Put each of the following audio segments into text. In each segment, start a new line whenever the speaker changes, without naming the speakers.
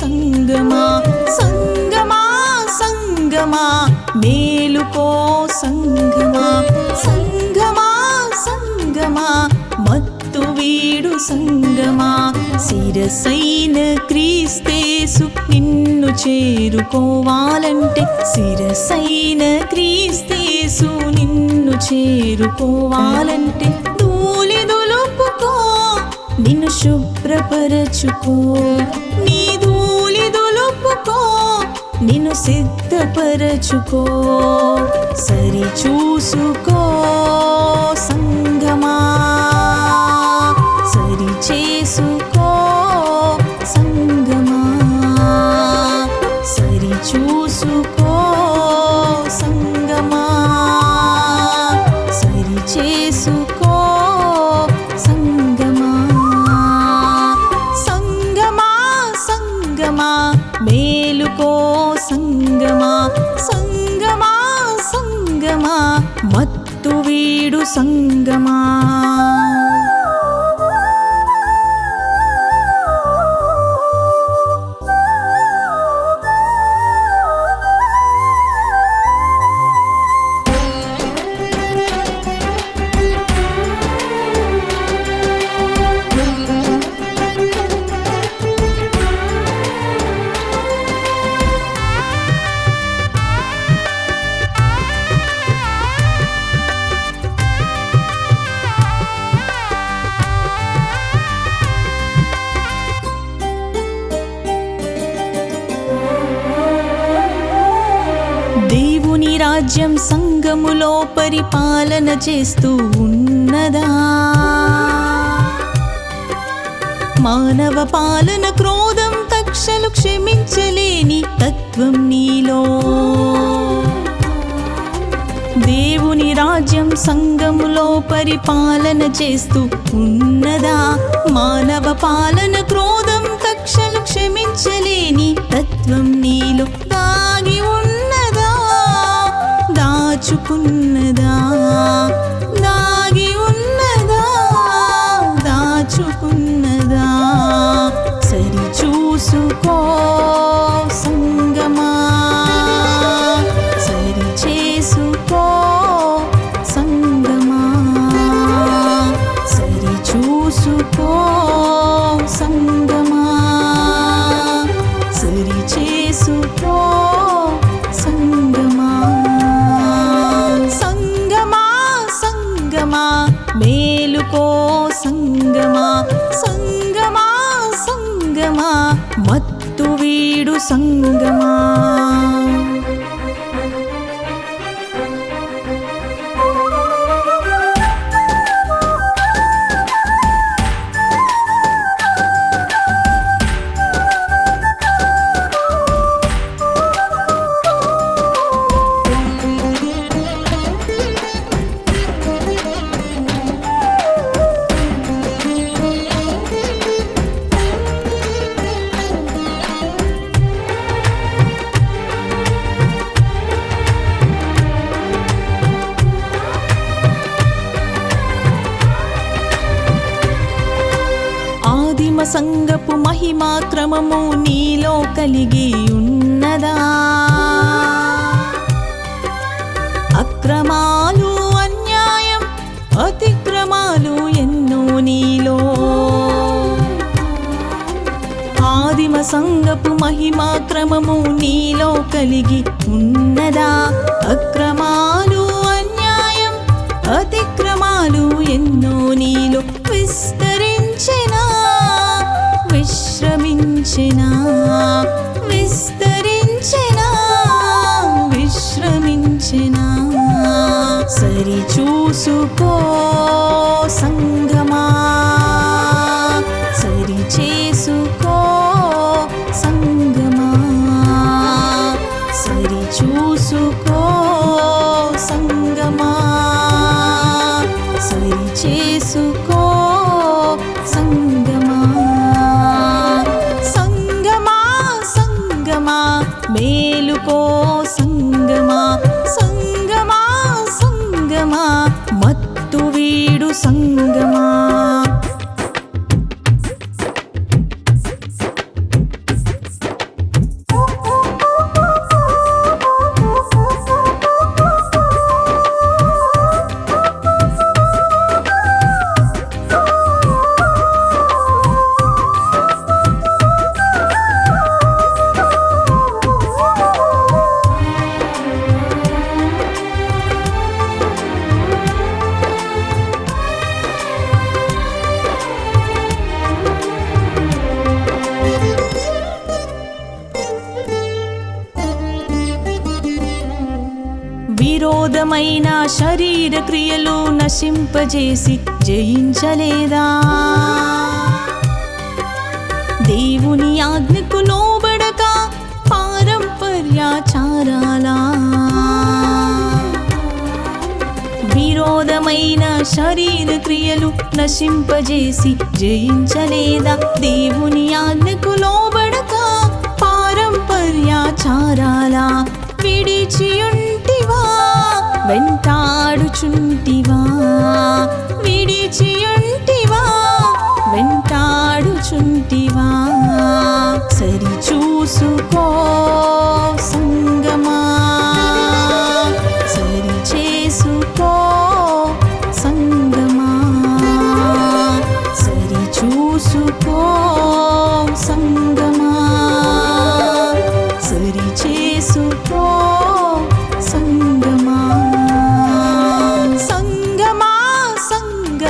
సంగమా సంగమా సంగమా మేలుకో సంగమా. సంగమా సంగమా మత్తు వీడు సంగమా. శిరసైన క్రీస్తేసు నిన్ను చేరుకోవాలంటే శిరసైన క్రీస్తేసు నిన్ను చేరుకోవాలంటే ధూళి దులుపుకో నిన్ను శుభ్రపరచుకో. నిన్ను సిద్ధపరచుకో సరి చూసుకో సంగమా. సరి చేసుకో సంగమా. సరి చూసుకో సంగమా. సరి చేసుకో సంగమా. సంగమా సంగమా మేలుకో सङ्गमा सङ्गम वीडु सङ्गमा రాజ్యం సంఘములో పరిపాలన చేస్తూ ఉన్నదా? మానవ పాలన క్రోధం కక్షలు క్షమించలేని తత్వం నీలో. దేవుని రాజ్యం సంఘములో పరిపాలన చేస్తూ ఉన్నదా? మానవ పాలన క్రోధం కక్షలు క్షమించలేని తత్వం నీలో దాగి ఉన్న దాచుకున్నదా మత్తు వీడు సంగమా ప్రేమ సంగపు మహిమా క్రమము నీలో కలిగి ఉన్నదా అక్రమాలు అన్యాయం అతిక్రమాలు ఎన్నో నీలో. ఆదిమ సంగపు మహిమా క్రమము నీలో కలిగి ఉన్నదా? అక్రమాలు అన్యాయం అతిక్రమాలు ఎన్నో నీలో. విస్త విశ్రమించినా విస్తరించినా విశ్రమించినా. సరి చూసుకో సంగమా సరి చేసుకో సంగమా. సరి చూసుకో సంగమా సరి చేసుకో విరోధమైన శరీర క్రియలు నశింపజేసి జయించలేదా? దేవుని ఆజ్ఞకు లోబడక పారంపర్యాచారాలా? విరోధమైన శరీర క్రియలు నశింపజేసి జయించలేదా? దేవుని ఆజ్ఞ వెంటాడుచుంటివా విడిచియుంటివా? వెంటాడుచుంటివా? సరి చూసుకో.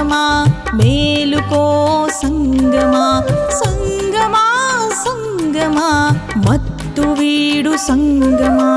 సంగమా మేలుకో సంగమా సంగమా సంగమా మత్తు వీడు సంగమా.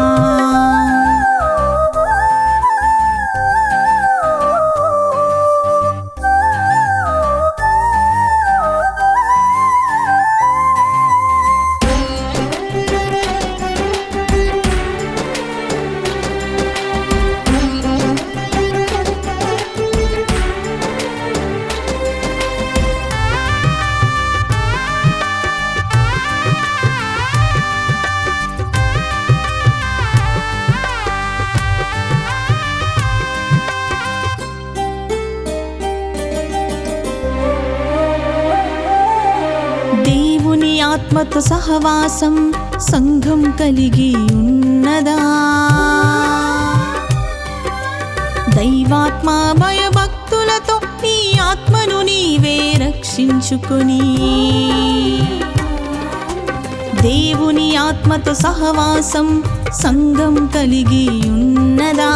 దేవుని సహవాసం సంఘం కలిగి ఉన్నదా దైవాత్మ భయభక్తులతో నీ ఆత్మను నీవే రక్షించుకొని దేవుని ఆత్మతో సహవాసం సంఘం కలిగి ఉన్నదా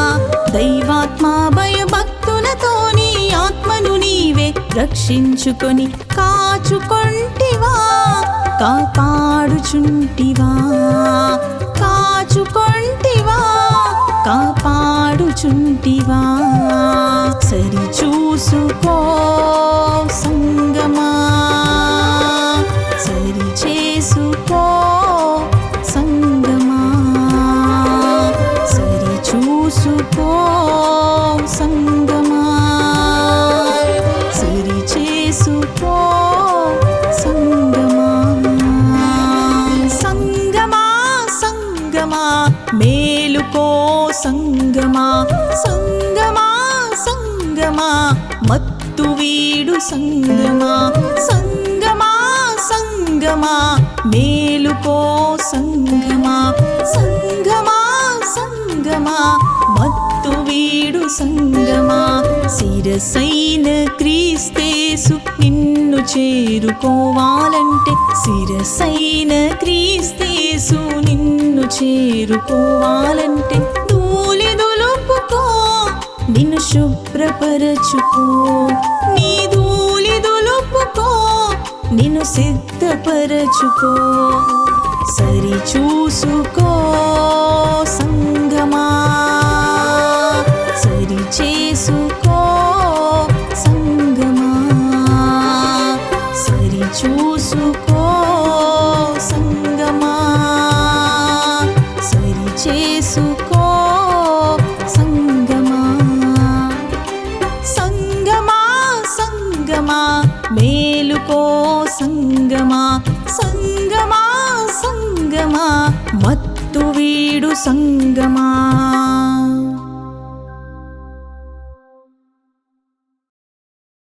దైవాత్మ భయభక్తులతో నీ ఆత్మను నీవే రక్షించుకొని కాచుకొంటివా? కాపాడుచుంటివా? కాచుకొంటివా? కాపాడుచుంటివా? సరి చూసుకో సంగమా. సరి వీడు సంగమా సంగమా సంగమా మేలుకో సంగమా సంగమా సంగమా మత్తు వీడు సంగమా శిరసైన క్రీస్తేసు నిన్ను చేరుకోవాలంటే శిరసైన క్రీస్తేసు నిన్ను చేరుకోవాలంటే ధూళి నిన్ను శుభ్రపరచుకో. నీ ధూళి దులుపుకో. నిన్ను సిద్ధపరచుకో. సరి చూసుకో. సంగమా మత్తు వీడు సంగమా